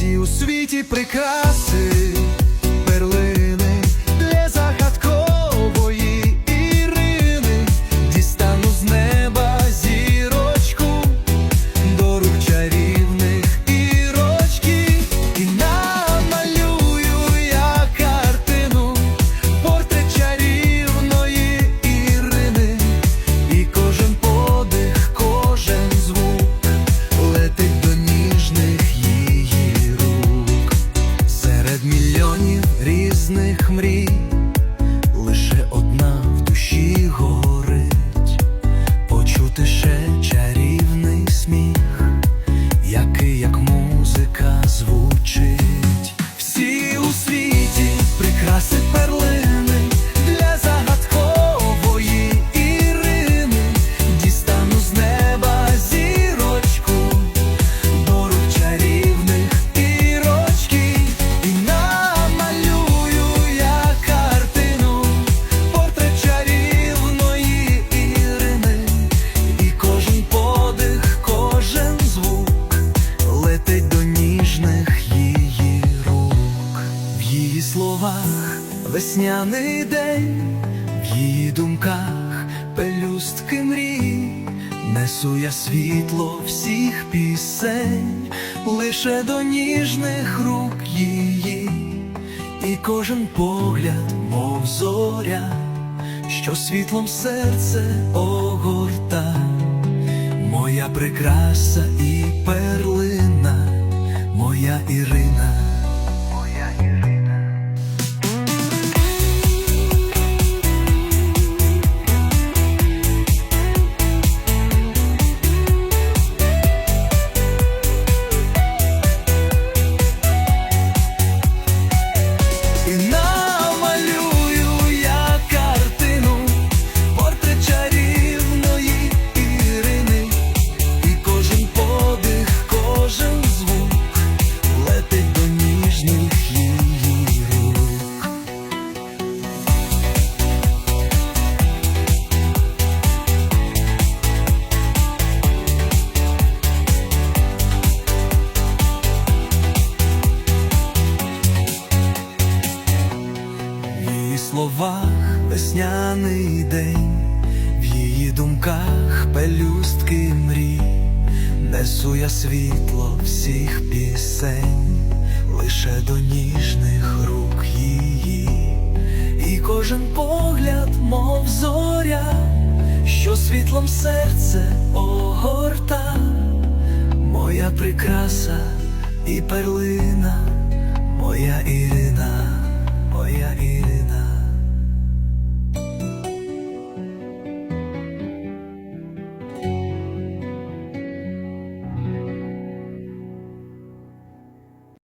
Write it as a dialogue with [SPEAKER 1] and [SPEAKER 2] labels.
[SPEAKER 1] всі у світі прикраси, різних мрій, лише одна в душі горить, почути ще чарівний сміх, який як музика звучить. Всі у світі прикраси перлини весняний день, в її думках пелюстки мрій, несу я світло всіх пісень, лише до ніжних рук її, і кожен погляд, мов зоря, що світлом серце огорта. Моя прикраса і перлина, моя Ірина. І словах весняний день, в її думках пелюстки мрій, несу я світло всіх пісень, лише до ніжних рук її, і кожен погляд, мов зоря, що світлом серце огорта, моя прикраса і перлина, моя Ірина.